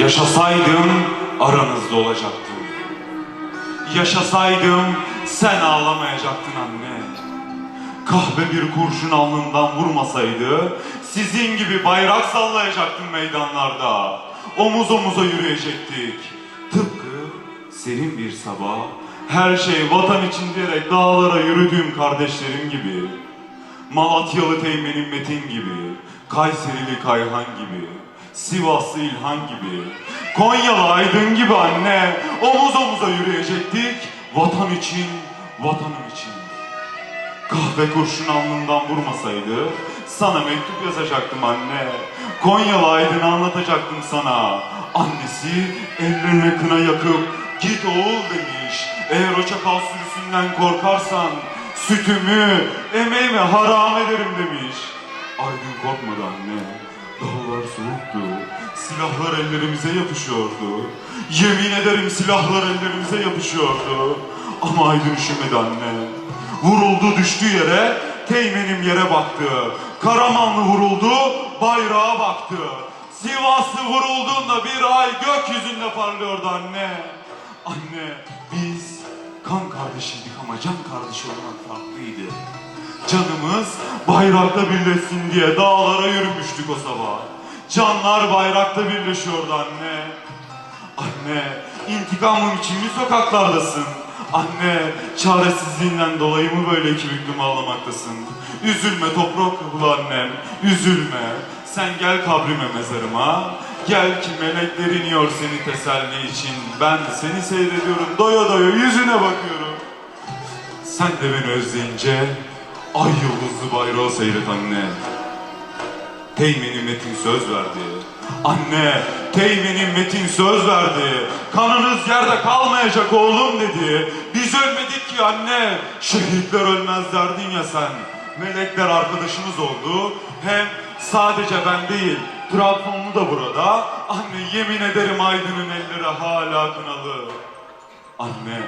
Yaşasaydım aranızda olacaktım. Yaşasaydım sen ağlamayacaktın anne. Kahve bir kurşun alnından vurmasaydı sizin gibi bayrak sallayacaktım meydanlarda. Omuz omuza yürüyecektik. Tıpkı serin bir sabah her şey vatan için diyerek dağlara yürüdüğüm kardeşlerim gibi. Malatyalı Teğmen'in Metin gibi, Kayserili Kayhan gibi, Sivaslı İlhan gibi, Konyalı Aydın gibi anne, omuz omuza yürüyecektik, vatan için, vatanım için. Kahve kurşun alnından vurmasaydı, sana mektup yazacaktım anne. Konyalı Aydın'ı anlatacaktım sana. Annesi ellerine kına yakıp, git oğul demiş. Eğer o çakal sürüsünden korkarsan, sütümü, emeğimi haram ederim demiş. Aydın korkmadı anne. Dağlar soğuktu. Silahlar ellerimize yapışıyordu. Yemin ederim silahlar ellerimize yapışıyordu. Ama Aydın üşümedi anne. Vuruldu düştü yere, Teğmen'im yere baktı. Karamanlı vuruldu, bayrağa baktı. Sivaslı vurulduğunda bir ay gökyüzünde parlıyordu anne. Anne, biz kan kardeşiydik ama can kardeşi olmak farklıydı. Canımız bayrakta birleşsin diye dağlara yürümüştük o sabah. Canlar bayrakta birleşiyordu anne. Anne, intikamım için mi sokaklardasın? Anne, çaresizliğinden dolayı mı böyle iki büklüm ağlamaktasın? Üzülme toprak kapılı annem, üzülme. Sen gel kabrime mezarıma. Gel ki melekler iniyor seni teselli için. Ben seni seyrediyorum, doya doya yüzüne bakıyorum. Sen de beni özleyince ay yıldızlı bayrağı seyret anne. Teğmen'in Metin söz verdi. Anne, Teğmen'in Metin söz verdi. Kanınız yerde kalmayacak oğlum dedi. Biz ölmedik ki anne. Şehitler ölmez derdin ya sen. Melekler arkadaşımız oldu. Hem sadece ben değil, Trabzonlu da burada. Anne yemin ederim Aydın'ın elleri hala kınalı. Anne,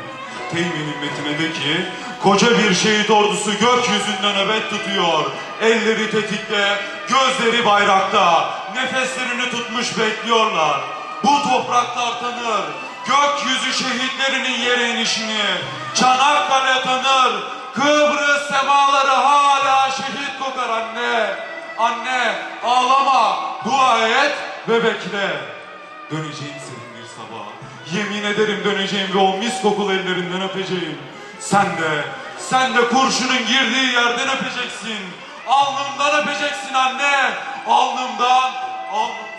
Teğmen'in metine de ki, koca bir şehit ordusu gökyüzünde nöbet tutuyor. Elleri tetikte, gözleri bayrakta, nefeslerini tutmuş bekliyorlar. Bu topraklar tanır, gökyüzü şehitlerinin yere inişini. Çanakkale tanır, Kıbrıs semaları hala şehit kokar anne. Anne, ağlama, dua et ve bekle. Döneceğim senin bir sabah. Yemin ederim döneceğim ve o mis kokulu ellerinden öpeceğim. Sen de, sen de kurşunun girdiği yerden öpeceksin. Alnımdan öpeceksin anne. Alnımdan, alnımdan.